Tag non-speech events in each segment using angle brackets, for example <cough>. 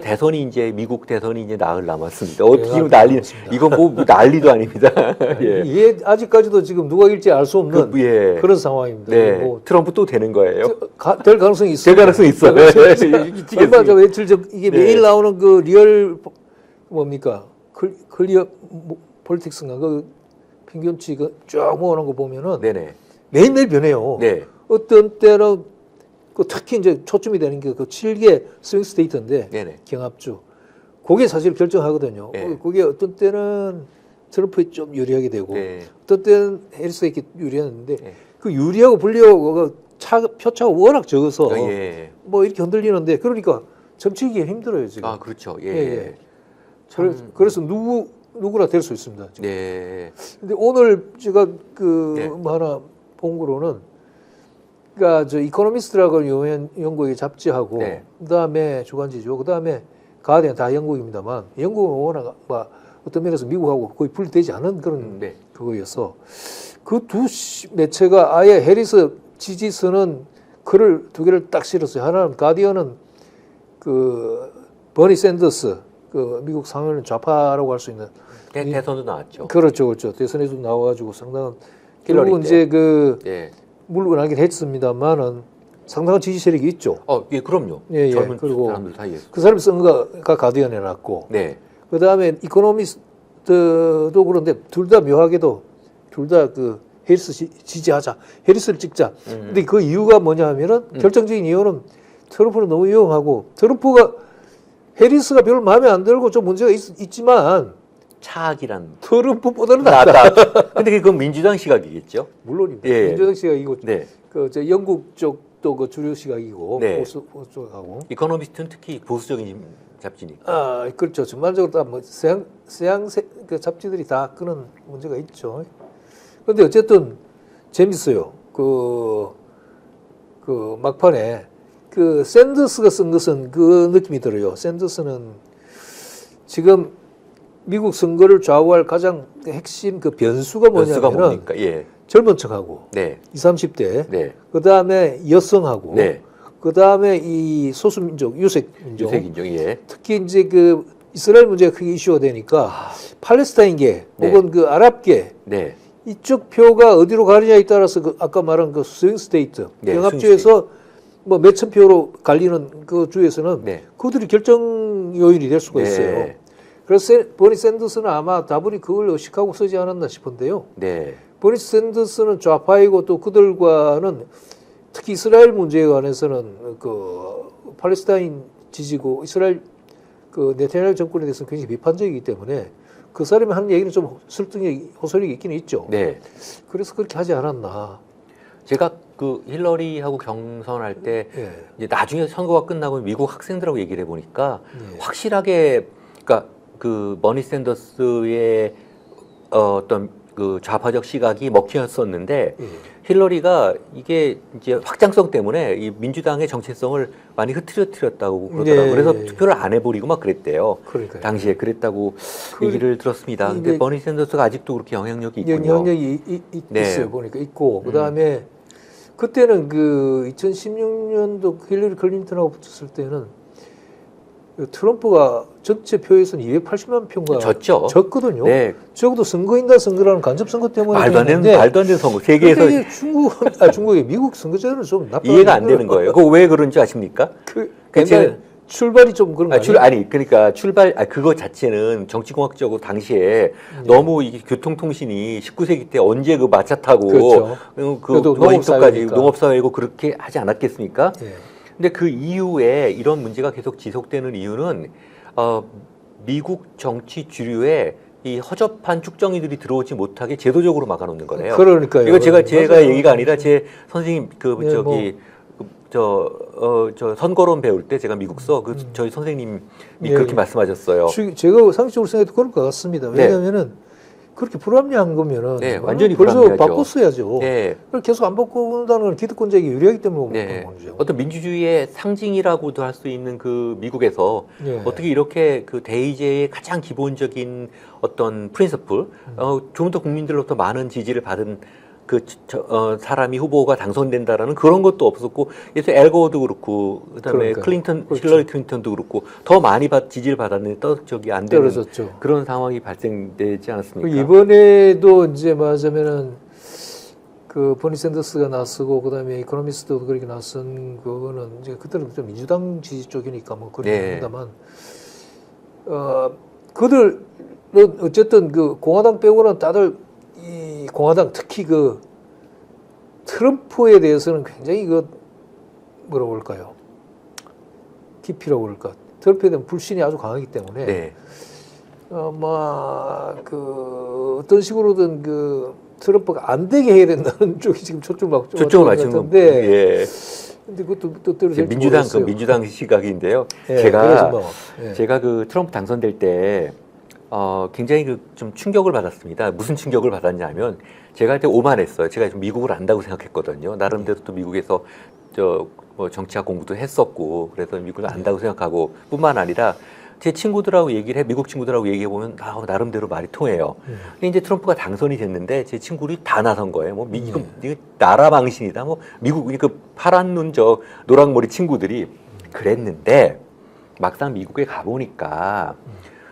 대선이 이제 미국 대선이 이제 나흘 남았습니다. 어, 네, 지금 난리 남았습니다. 이건 뭐 난리도 아닙니다. <laughs> 예. 이게 아직까지도 지금 누가 일지 알 수 없는 그, 예. 그런 상황입니다. 네. 뭐 트럼프 또 되는 거예요. 가, 될 가능성이 있어요. 될 가능성이 있어요. 얼마 전 며칠 전 이게 네. 매일 나오는 그 리얼 뭡니까 클, 클리어 뭐, 폴리틱스인가 그 평균치 그쭉 모아놓은 거 보면은 네네. 매일매일 변해요. 네. 어떤 때는 그 특히 이제 초점이 되는 게 그 7개 스윙 스테이트인데 네네. 경합주 그게 사실 결정하거든요. 네. 그게 어떤 때는 트럼프에 좀 유리하게 되고 네. 어떤 때는 해리스에게 유리했는데 네. 그 유리하고 불리하고가 차, 표차가 워낙 적어서 어, 예. 뭐 이렇게 흔들리는데 그러니까 점치기 힘들어요 지금. 아 그렇죠. 예. 예, 예. 참, 그래서, 그래서 누구 누구나 될 수 있습니다. 지금. 네. 근데 오늘 제가 그 네. 뭐 하나 본 거로는 그러니까 저 이코노미스트라고 유명한 영국의 잡지하고 네. 그다음에 주간지죠. 그다음에 가디언 다 영국입니다만 영국은 워낙 뭐 어떤 면에서 미국하고 거의 분리되지 않은 그런 음, 네. 그거였어. 그두 매체가 아예 해리스 지지선은 글을 두 개를 딱 실었어요. 하나는 가디언은 그 버니 샌더스 그 미국 상원은 좌파라고 할 수 있는 대, 대선도 나왔죠. 그렇죠, 그렇죠. 대선에도 나와가지고 상당한 결국은 때. 이제 그 예. 물러나긴 했습니다만은 상당한 지지 세력이 있죠. 어, 예, 그럼요. 예, 예. 젊은 그리고 사람들 사이에서. 그 사람이 쓴 거가 가디언에 놨고 네. 그 다음에 이코노미스트도 그런데 둘 다 묘하게도 둘 다 그 해리스 지- 지지하자, 해리스를 찍자. 음. 근데 그 이유가 뭐냐 하면은 결정적인 이유는 트럼프는 너무 위험하고 트럼프가 해리스가 별로 마음에 안 들고 좀 문제가 있, 지만 차악이란. 트럼프보다는 낫다. <laughs> 근데 그건 민주당 시각이겠죠. 물론입니다. 예. 민주당 시각이고 네. 그저 영국 쪽도 그 주류 시각이고 네. 보수 보수 쪽하고 이코노미스트는 특히 보수적인 잡지니까. 아 그렇죠 전반적으로 다뭐 서양 서양 세, 그 잡지들이 다 그런 문제가 있죠. 그런데 어쨌든 재밌어요. 그, 그 막판에 그 샌더스가 쓴 것은 그 느낌이 들어요. 샌더스는 지금 미국 선거를 좌우할 가장 핵심 그 변수가 뭐냐면은? 예. 젊은 척하고 네. 20, 30대 네. 그 다음에 여성하고, 네. 그 다음에 이 소수 민족, 유색 민족, 유색인종 예. 특히 이제 그 이스라엘 문제가 크게 이슈가 되니까 팔레스타인계 네. 혹은 그 아랍계 네. 이쪽 표가 어디로 가느냐에 따라서 그 아까 말한 그 스윙 스테이트 네, 영합주에서 뭐 몇천 표로 갈리는 그 주에서는 네. 그들이 결정 요인이 될 수가 네. 있어요. 그래서 세- 버니 샌더스는 아마 다분히 그걸 의식하고 쓰지 않았나 싶은데요. 네. 버니 샌더스는 좌파이고 또 그들과는 특히 이스라엘 문제에 관해서는 그 팔레스타인 지지고 이스라엘 그 네타냐후 정권에 대해서는 굉장히 비판적이기 때문에 그 사람이 하는 얘기는 좀 설득력, 호소력이 있기는 있죠. 네. 그래서 그렇게 하지 않았나. 제가 그 힐러리하고 경선할 때 예. 이제 나중에 선거가 끝나고 미국 학생들하고 얘기를 해보니까 예. 확실하게 그러니까 그 머니 샌더스의 어, 어떤 그 좌파적 시각이 먹혔었는데 예. 힐러리가 이게 이제 확장성 때문에 이 민주당의 정체성을 많이 흐트러뜨렸다고 그러더라고요. 네. 그래서 투표를 안 해버리고 막 그랬대요. 그러니까요. 당시에 그랬다고 그- 얘기를 들었습니다. 근데 이게- 버니 샌더스가 아직도 그렇게 영향력이 있군요. 영향력이 이- 이- 네. 있어요 보니까 있고 그 다음에 그때는 그 2016년도 힐러리 클린턴하고 붙었을 때는 그 트럼프가 전체 표에서는 280만 표가 졌죠. 졌거든요. 네, 적어도 선거인단 선거라는 간접 선거 때문에 말도 안 되는 말도 안 되는 선거 세계에서 이게 중국 아 중국의 미국 선거제도는 좀 이해가 안 되는 거예요. 그거 왜 그런지 아십니까? 그 그 옛날 제가- 출발이 좀 그런 거 아? 아니 그러니까 출발 아 그거 자체는 정치공학적으로 당시에 네. 너무 이게 교통통신이 19세기 때 언제 그 마차 타고 그렇죠. 그 그래도 노인도까지 농업사회니까. 농업사회고 그렇게 하지 않았겠습니까? 예. 근데 그 이후에 이런 문제가 계속 지속되는 이유는 어, 미국 정치 주류에 이 허접한 축정이들이 들어오지 못하게 제도적으로 막아놓는 거네요. 그러니까요. 이거 제가 제가 맞아요. 얘기가 아니라 제 선생님 그 네, 저기 저어저 선거론 배울 때 제가 미국서 그 저희 선생님이 네. 그렇게 말씀하셨어요. 주- 제가 상식적으로 생각해도 그럴 것 같습니다. 네. 왜냐하면은 그렇게 불합리한 거면은 네, 완전히 벌써 불합리하죠. 바꿨어야죠. 네. 그걸 계속 안 바꾼다는 건 기득권자에게 유리하기 때문에 네. 그런 거죠. 어떤 민주주의의 상징이라고도 할 수 있는 그 미국에서 예. 어떻게 이렇게 그 대의제의 가장 기본적인 어떤 프린서플, 어, 좀 더 국민들로부터 많은 지지를 받은 그 저, 어, 사람이 후보가 당선된다라는 그런 것도 없었고 그래서 엘고도 그렇고 그다음에 그러니까요. 클린턴 그렇죠. 힐러리 클린턴도 그렇고 더 많이 받, 지지를 받았는데 떠 저기 안 되는 떨어졌죠. 그런 상황이 발생되지 그 않았습니까? 이번에도 이제 말하자면은 그 버니 샌더스가 나서고 그다음에 이코노미스트도 그렇게 나선 거는 이제 그때는 좀 민주당 지지 쪽이니까 뭐 그렇긴 네. 합니다만 어 그들은 어쨌든 그 공화당 빼고는 다들 이 공화당 특히 그 트럼프에 대해서는 굉장히 그 뭐라고 할까요 깊이라고 그럴까 트럼프에 대한 불신이 아주 강하기 때문에 네. 아마 그 어떤 식으로든 그 트럼프가 안 되게 해야 된다는 <laughs> 쪽이 지금 초점을 맞 초점을 맞춘 건 같은데 예. 근데 그것도 이제 될지 민주당 그 모르겠어요. 민주당 시각인데요. 예, 제가 뭐, 예. 제가 그 트럼프 당선될 때 어, 굉장히 그 좀 충격을 받았습니다. 무슨 충격을 받았냐면 제가 그때 오만했어요. 제가 좀 미국을 안다고 생각했거든요. 나름대로 또 미국에서 저 뭐 정치학 공부도 했었고 그래서 미국을 안다고 생각하고 뿐만 아니라 제 친구들하고 얘기를 해 미국 친구들하고 얘기해 보면 아, 나름대로 말이 통해요. 음. 근데 이제 트럼프가 당선이 됐는데 제 친구들이 다 나선 거예요. 뭐 미, 이거, 네. 이거 나라 망신이다. 뭐 미국 그 파란 눈 저 노랑머리 친구들이 그랬는데 막상 미국에 가보니까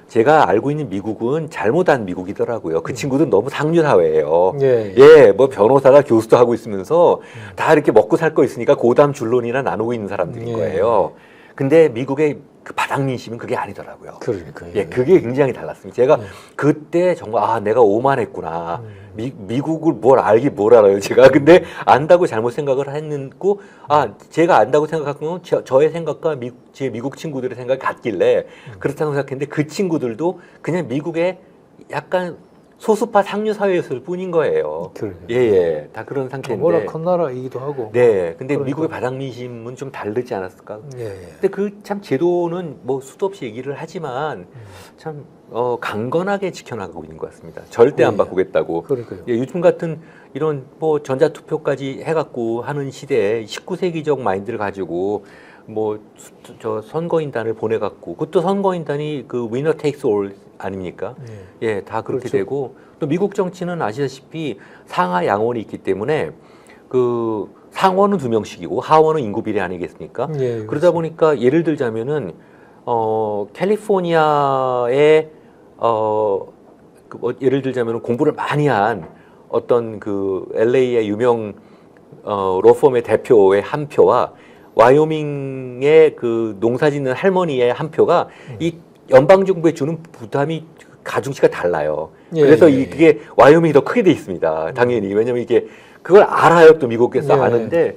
제가 알고 있는 미국은 잘못한 미국이더라고요. 그 친구들은 너무 상류 사회예요. 예, 예. 예, 뭐 변호사가 교수도 하고 있으면서 다 이렇게 먹고 살 거 있으니까 고담 줄론이나 나누고 있는 사람들인 예. 거예요. 근데 미국의 그 바닥 민심은 그게 아니더라고요. 그러니까 예, 그게 굉장히 달랐습니다. 제가 네. 그때 정말 아 내가 오만했구나. 음. 미, 미국을 뭘 알기 뭘 알아요, 제가. <laughs> 근데 안다고 잘못 생각을 했고, 아, 제가 안다고 생각한 건 저, 저의 생각과 미, 제 미국 친구들의 생각이 같길래 그렇다고 생각했는데 그 친구들도 그냥 미국의 약간 소수파 상류 사회였을 뿐인 거예요. 그러니까. 예, 예. 다 그런 워낙 상태인데. 큰 나라이기도 하고. 네. 근데 그러니까. 미국의 바닥 민심은 좀 다르지 않았을까? 예, 예. 근데 그 참 제도는 뭐 수도 없이 얘기를 하지만 음. 참 어, 강건하게 지켜나가고 있는 것 같습니다. 절대 안 예. 바꾸겠다고. 그러니까요. 예, 요즘 같은 이런 뭐 전자투표까지 해갖고 하는 시대에 19세기적 마인드를 가지고 뭐 저 선거인단을 보내갖고 그것도 선거인단이 그 위너 테이크스 올 아닙니까? 예. 예, 다 그렇게 그렇죠. 되고 또 미국 정치는 아시다시피 상하 양원이 있기 때문에 그 상원은 두 명씩이고 하원은 인구 비례 아니겠습니까? 예, 그러다 보니까 예를 들자면은 어 캘리포니아의 어그뭐 예를 들자면 공부를 많이 한 어떤 그 LA의 유명 어 로펌의 대표의 한 표와 와이오밍의 그 농사짓는 할머니의 한 표가 음. 이 연방 정부에 주는 부담이 가중치가 달라요. 예, 그래서 예, 이 예. 그게 와이오밍이 더 크게 돼 있습니다. 당연히 왜냐면 이게 그걸 알아요 또 미국에서 예. 아는데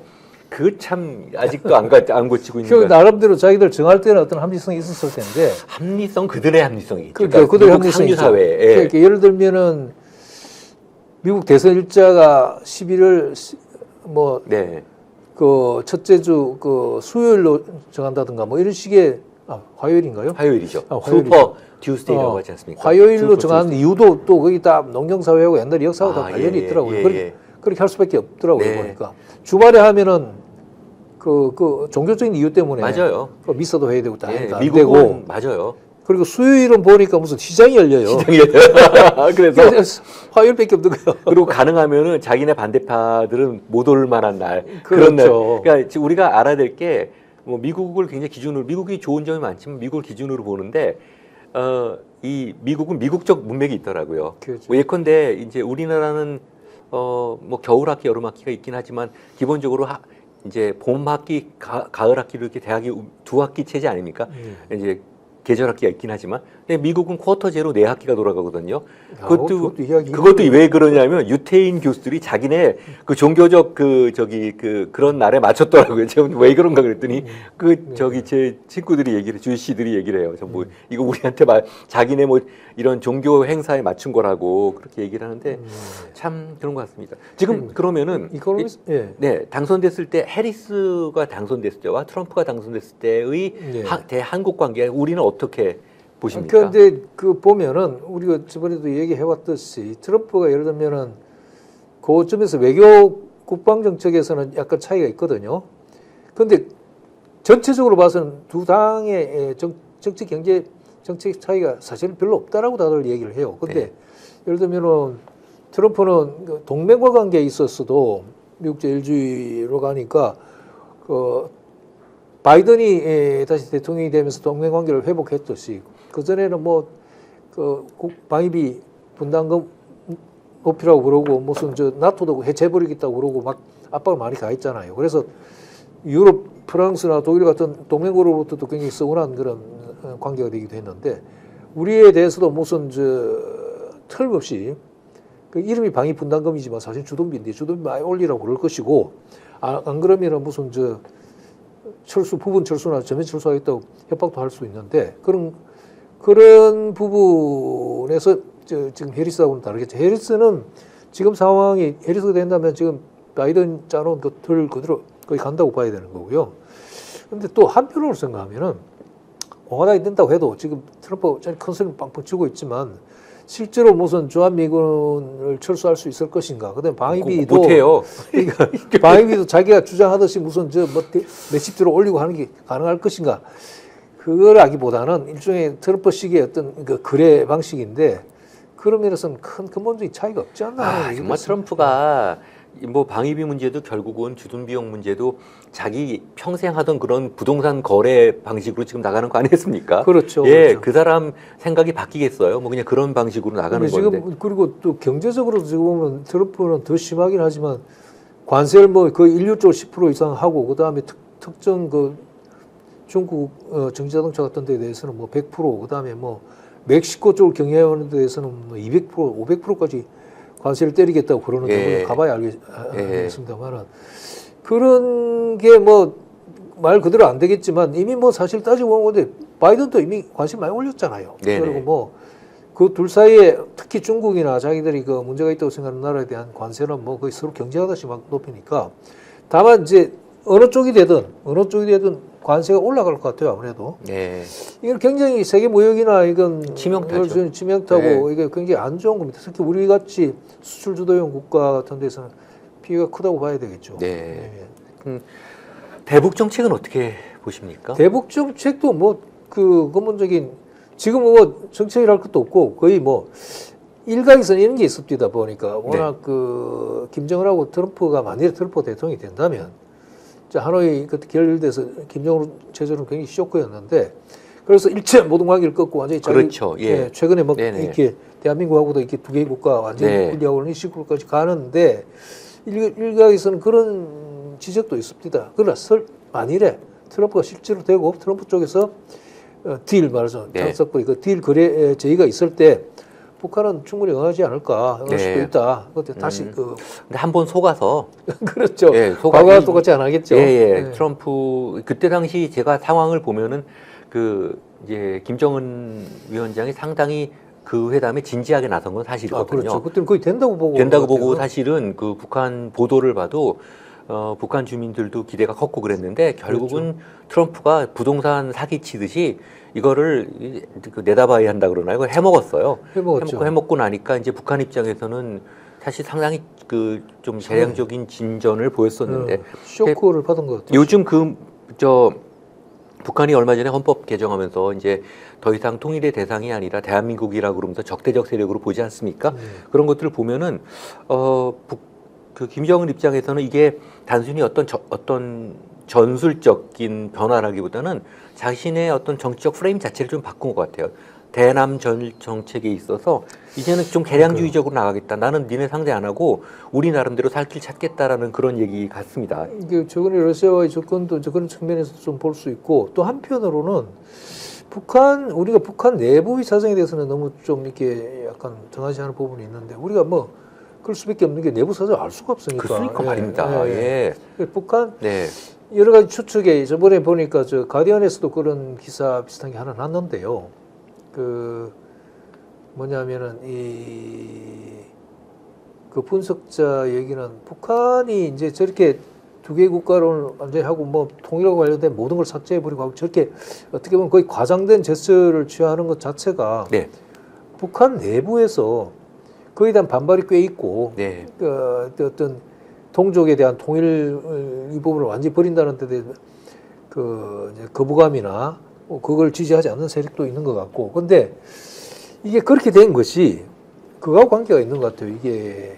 그 참 아직도 안, 가, 안 고치고 있는 그거 나름대로 자기들 정할 때는 어떤 합리성이 있었을 텐데 합리성 그들의 합리성이 그러니까 그들의 합리성이 상류 있죠. 사회 예. 그러니까 예를 들면은 미국 대선 일자가 11월 뭐 네. 그 첫째 주 그 수요일로 정한다든가 뭐 이런 식의 아 화요일인가요? 화요일이죠. 아, 화요일이죠. 슈퍼 튜스데이라고 어, 하지 않습니까? 화요일로 정하는 튜스데이. 이유도 또 거기 다 농경 사회하고 옛날 역사하고 다 아, 관련이 예, 있더라고요. 예, 그렇게, 예. 그렇게 할 수밖에 없더라고요 네. 보니까 주말에 하면은 그, 그 종교적인 이유 때문에 맞아요. 그 미사도 해야 되고 다 예, 미국은 되고 맞아요. 그리고 수요일은 보니까 무슨 시장이 열려요. <laughs> 그래서 그래서 화요일밖에 없는 거예요. 그리고 가능하면은 자기네 반대파들은 못 올 만한 날 그런 날. 그렇죠. 그러니까 우리가 알아야 될 게 뭐 미국을 굉장히 기준으로 미국이 좋은 점이 많지만 미국을 기준으로 보는데 어 이 미국은 미국적 문맥이 있더라고요. 그렇죠. 뭐 예컨대 이제 우리나라는 어 뭐 겨울 학기, 여름 학기가 있긴 하지만 기본적으로 하, 이제 봄 학기, 가, 가을 학기로 이렇게 대학이 두 학기 체제 아닙니까? 예. 이제 계절 학기가 있긴 하지만 미국은 쿼터 제로 네 학기가 돌아가거든요. 야, 그것도 그것도 그것도 왜 그러냐면 유태인 교수들이 자기네 그 종교적 그 저기 그 그런 날에 맞췄더라고요. <laughs> 제가 왜 그런가 그랬더니 그 네. 저기 제 친구들이 얘기를 주씨들이 얘기를 해요. 저 음. 뭐 이거 우리한테 말 자기네 뭐 이런 종교 행사에 맞춘 거라고 그렇게 얘기를 하는데 음. 참 그런 것 같습니다. 지금 음. 그러면은 예. 네, 당선됐을 때 해리스가 당선됐을 때와 트럼프가 당선됐을 때의 예. 하- 대한국 관계 우리는 어떻게 보십니까? 그런데 그 보면은 우리가 저번에도 얘기해 왔듯이 트럼프가 예를 들면은 그점에서 외교 국방 정책에서는 약간 차이가 있거든요. 그런데 전체적으로 봐서는 두 당의 정, 정치 경제 정책 차이가 사실은 별로 없다라고 다들 얘기를 해요. 근데 네. 예를 들면은 트럼프는 그 동맹과 관계에 있었어도 미국 제일주의로 가니까 그 바이든이 에, 다시 대통령이 되면서 동맹 관계를 회복했듯이 그 전에는 뭐 그 방위비 분담금 높이라고 그러고 무슨 저 나토도 해체해버리겠다고 그러고 막 압박을 많이 가했잖아요. 그래서 유럽, 프랑스나 독일 같은 동맹국으로부터도 굉장히 서운한 그런 어, 관계가 되기도 했는데 우리에 대해서도 무슨 저 틀림없이 그 이름이 방위 분담금이지만 사실 주동비인데 주동비 많이 올리라고 그럴 것이고 아, 안 그러면은 무슨 저 철수 부분 철수나 전면 철수하겠다고 협박도 할 수 있는데 그런 그런 부분에서 저 지금 해리스하고는 다르겠죠. 해리스는 지금 상황이 해리스가 된다면 지금 바이든 짜놓은 그틀 그대로 거의 간다고 봐야 되는 거고요. 근데 또 한편으로 생각하면은 오하나이 된다고 해도 지금 트럼프 큰 소리 빵빵 치고 있지만 실제로 무슨 주한미군을 철수할 수 있을 것인가? 그다음에 방위비도 못해요. <laughs> 그러니까 방위비도 자기가 주장하듯이 무슨 저뭐 몇십 조로 올리고 하는 게 가능할 것인가? 그걸 하기보다는 일종의 트럼프식의 어떤 그 거래 방식인데 그런 면에서는 큰 근본적인 차이가 없지 않나 아, 정말 트럼프가 뭐 방위비 문제도 결국은 주둔 비용 문제도 자기 평생 하던 그런 부동산 거래 방식으로 지금 나가는 거 아니겠습니까? 그렇죠. 예, 그렇죠. 그 사람 생각이 바뀌겠어요. 뭐 그냥 그런 방식으로 나가는 근데 건데. 지금 그리고 또 경제적으로 지금 보면 트럼프는 더 심하긴 하지만 관세를 뭐 거의 인류적으로 10% 이상 하고 그 다음에 특정 그 중국 어, 전기자동차 같은 데에 대해서는 뭐 100%, 그 다음에 뭐 멕시코 쪽을 경유하는 데 대해서는 뭐 200%, 500%까지 관세를 때리겠다고 그러는데 예. 물론 가봐야 알겠, 아, 예. 알겠습니다만은 그런 게 뭐 말 그대로 안 되겠지만 이미 뭐 사실 따지고 보면 근데 바이든도 이미 관심 많이 올렸잖아요. 네네. 그리고 뭐 그 둘 사이에 특히 중국이나 자기들이 그 문제가 있다고 생각하는 나라에 대한 관세는 뭐 거의 서로 경쟁하듯이 막 높이니까 다만 이제 어느 쪽이 되든 어느 쪽이 되든 관세가 올라갈 것 같아요 아무래도 예. 이건 굉장히 세계 무역이나 이건 치명타죠. 치명타고 네. 이게 굉장히 안 좋은 겁니다. 특히 우리 같이 수출 주도형 국가 같은 데서는 피해가 크다고 봐야 되겠죠. 네. 예. 대북 정책은 어떻게 보십니까? 대북 정책도 뭐 그 근본적인 지금 뭐 정책이랄 것도 없고 거의 뭐 일각에서는 이런 게 있습니다 보니까 워낙 그 김정은하고 트럼프가 만약에 트럼프 대통령이 된다면 자 하노이 그때 결렬돼서 김정은 체제는 굉장히 쇼크였는데 그래서 일체 모든 관계를 끊고 완전히 자기 그렇죠. 예. 최근에 뭐 네네. 이렇게 대한민국하고도 이렇게 두 개의 국가 완전히 네. 분리하고 이 식으로까지 가는데 일, 일각 에서는 그런 지적도 있습니다. 그러나 설 만일에 트럼프가 실제로 되고 트럼프 쪽에서 어, 딜 말하죠 네. 장석불이 그딜 거래 제의가 있을 때 북한은 충분히 응하지 않을까 응할 네. 수도 있다. 그때 다시 음. 그 근데 한 번 속아서 <laughs> 그렇죠. 예, 속아- 과거와 이- 똑같지 않겠죠. 예, 예. 네. 트럼프 그때 당시 제가 상황을 보면은 그 이제 김정은 위원장이 상당히 그 회담에 진지하게 나선 건 아, 사실이거든요. 그렇죠. 그때는 거의 된다고 보고 된다고 보고. 사실은 그 북한 보도를 봐도 어, 북한 주민들도 기대가 컸고 그랬는데 결국은 그렇죠. 트럼프가 부동산 사기 치듯이 이거를 이- 그 내다봐야 한다 그러나 이걸 해먹었어요. 해먹었죠. 해먹고 해먹고 나니까 이제 북한 입장에서는 사실 상당히 그 좀 재량적인 진전을 보였었는데 어, 쇼크를 받은 것 같아요. 요즘 그 저 북한이 얼마 전에 헌법 개정하면서 이제 더 이상 통일의 대상이 아니라 대한민국이라 그러면서 적대적 세력으로 보지 않습니까? 음. 그런 것들을 보면은 어, 북, 그 김정은 입장에서는 이게 단순히 어떤 저, 어떤 전술적인 변화라기보다는 자신의 어떤 정치적 프레임 자체를 좀 바꾼 것 같아요. 대남 전 정책에 있어서 이제는 좀 개량주의적으로 나가겠다. 나는 니네 상대 안 하고 우리 나름대로 살 길 찾겠다라는 그런 얘기 같습니다. 이게 최근에 러시아와의 접근도 그런 측면에서 좀 볼 수 있고 또 한편으로는 북한 우리가 북한 내부의 사정에 대해서는 너무 좀 이렇게 약간 등하시하는 부분이 있는데 우리가 뭐 그럴 수밖에 없는 게 내부 사정 알 수가 없으니까. 그러니까 예, 말입니다. 예, 예. 북한 네. 여러 가지 추측에 저번에 보니까 저 가디언에서도 그런 기사 비슷한 게 하나 났는데요. 그 뭐냐면은 이 그 분석자 얘기는 북한이 이제 저렇게 두 개의 국가를 완전히 하고 뭐 통일과 관련된 모든 걸 삭제해 버리고 하고 저렇게 어떻게 보면 거의 과장된 제스처를 취하는 것 자체가 네. 북한 내부에서 거기에 대한 반발이 꽤 있고 네. 그 어떤 동족에 대한 통일 이 부분을 완전히 버린다는 데 대한 그 거부감이나 뭐 그걸 지지하지 않는 세력도 있는 것 같고 근데 이게 그렇게 된 것이 그거하고 관계가 있는 것 같아요. 이게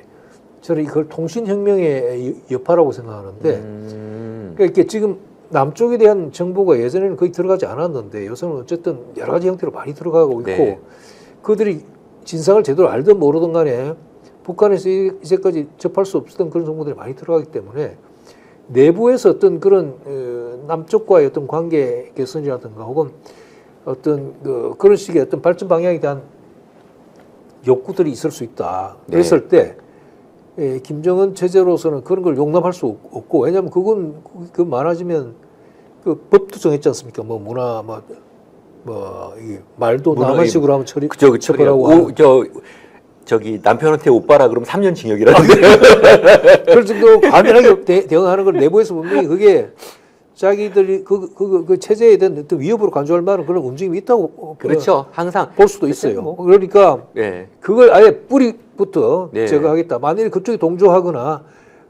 저는 이걸 통신혁명의 여파라고 생각하는데 음. 그러니까 이게 지금 남쪽에 대한 정보가 예전에는 거의 들어가지 않았는데 요새는 어쨌든 여러 가지 형태로 많이 들어가고 있고 네. 그들이 진상을 제대로 알든 모르든 간에 북한에서 이- 이제까지 접할 수 없었던 그런 정보들이 많이 들어가기 때문에 내부에서 어떤 그런 어, 남쪽과의 어떤 관계 개선이라든가 혹은 어떤 그 그런 식의 어떤 발전 방향에 대한 욕구들이 있을 수 있다. 네. 그랬을 때 예, 김정은 체제로서는 그런 걸 용납할 수 없- 없고 왜냐하면 그건 그- 그 많아지면 그 법도 정했지 않습니까? 뭐 문화 뭐 뭐 말도 남한식으로 하면 처리 그죠, 그죠. 처벌하고 오, 저 저기 남편한테 오빠라 그러면 3년 징역이라는데. 그럴 정도로 과민하게 대, 대응하는 걸 내부에서 분명히 그게 자기들이 그, 그, 그 체제에 대한 어떤 위협으로 간주할 만한 그런 움직임이 있다고 어, 그렇죠. 항상 볼 수도 있어요. 뭐. 그러니까 예. 그걸 아예 뿌리부터 네. 제거하겠다. 만일 그쪽이 동조하거나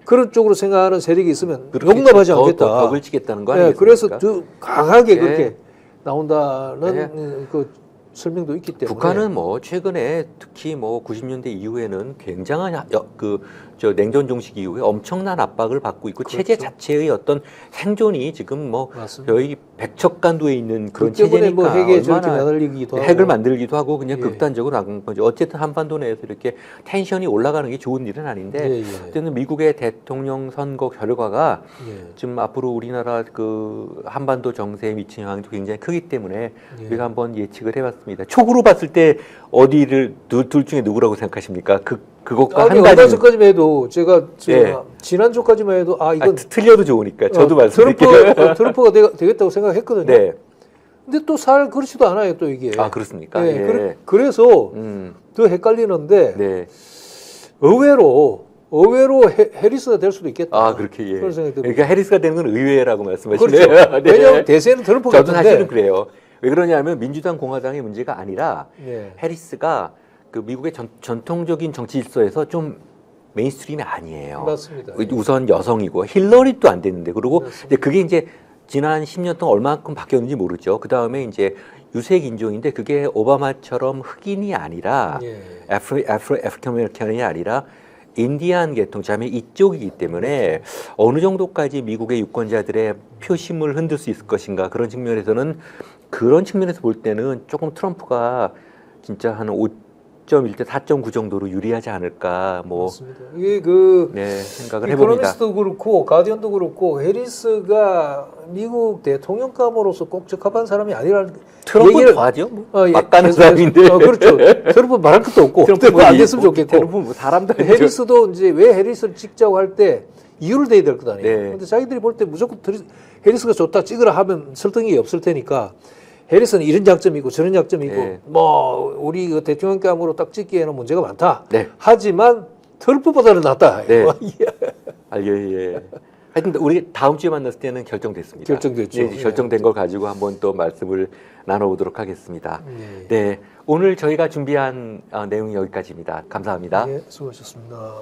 그런 쪽으로 생각하는 세력이 있으면 용납하지 더- 않겠다. 더 벽을 치겠다는 거 예, 아니겠습니까? 그래서 더 강하게 네. 그렇게 나온다는 네. 음, 그 설명도 있기 때문에 북한은 뭐 최근에 특히 뭐 90년대 이후에는 굉장한 그 저 냉전 종식 이후에 엄청난 압박을 받고 있고 체제 그렇죠. 자체의 어떤 생존이 지금 뭐 맞습니다. 거의 백척간도에 있는 그런 그 때문에 체제니까 뭐 핵에 매달리기도 하고 핵을 만들기도 하고 그냥 예. 극단적으로 나간 거죠. 어쨌든 한반도 내에서 이렇게 텐션이 올라가는 게 좋은 일은 아닌데 예, 예. 어쨌든 미국의 대통령 선거 결과가 예. 지금 앞으로 우리나라 그 한반도 정세에 미치는 영향도 굉장히 크기 때문에 예. 우리가 한번 예측을 해봤습니다. 촉으로 봤을 때 어디를 둘, 둘 중에 누구라고 생각하십니까? 그 그것과 아니 한 가지 전까지만 해도 제가 저 예. 지난주까지만 해도 아 아, 이건 트- 틀려도 좋으니까 저도 어, 말씀드릴게요. 트럼프 어, <laughs> 트럼프가 되, 겠 다고 생각했거든요. 네. 근데 또 살 그렇지도 않아요 또 이게. 아 그렇습니까? 예, 예. 그래, 그래서 음, 더 헷갈리는데 네. 의외로 의외로 해, 해리스가 될 수도 있겠다. 아 그렇게 예. 그러니까 해리스가 되는 건 의외라고 말씀하시네요. 그렇죠. <laughs> 네. 왜냐하면 대세는 트럼프가 저도 같은데. 사실은 그래요. 왜 그러냐면 민주당 공화당의 문제가 아니라 예. 해리스가 그 미국의 전, 전통적인 정치 질서에서 좀 메인스트림이 아니에요. 맞습니다. 우선 여성이고 힐러리도 안 됐는데 그리고 맞습니다. 이제 그게 이제 지난 10년 동안 얼마만큼 바뀌었는지 모르죠. 그 다음에 이제 유색 인종인데 그게 오바마처럼 흑인이 아니라 예. 아프리 아프리 아프리칸 아메리칸이 아니라 인디안 계통 자매 이쪽이기 때문에 어느 정도까지 미국의 유권자들의 표심을 흔들 수 있을 것인가 그런 측면에서는 그런 측면에서 볼 때는 조금 트럼프가 진짜 한 5.1대 4.9 정도로 유리하지 않을까 뭐 맞습니다. 이게 그 네, 생각을 해봅니다. 이코노미스트도 그렇고 가디언도 그렇고 해리스가 미국 대통령감으로서 꼭 적합한 사람이 아니라는 얘기를- 더하죠. 뭐. 어, 예, 막 가는 계속- 사람인데. 어, 그렇죠. 트럼프 말할 것도 없고 트럼프 안 됐으면 좋겠고 트럼프 뭐 사람도 아니죠. 해리스도 이제 왜 해리스를 찍자고 할 때 이유를 대야 될 거 아니에요. 네. 근데 자기들이 볼 때 무조건 해리스가 좋다 찍으라 하면 설득이 없을 테니까 해리스는 이런 장점이 있고 저런 장점이 있고 네. 뭐 우리 그 대통령 감으로 딱 찍기에는 문제가 많다. 네. 하지만 트럼프보다는 낫다. 네. 뭐 이- 아, 예, 예. 하여튼 우리 다음 주에 만났을 때는 결정됐습니다. 결정됐죠. 네, 이제 예. 결정된 걸 가지고 한번 또 말씀을 나눠보도록 하겠습니다. 네. 네, 오늘 저희가 준비한 어, 내용이 여기까지입니다. 감사합니다. 네, 수고하셨습니다.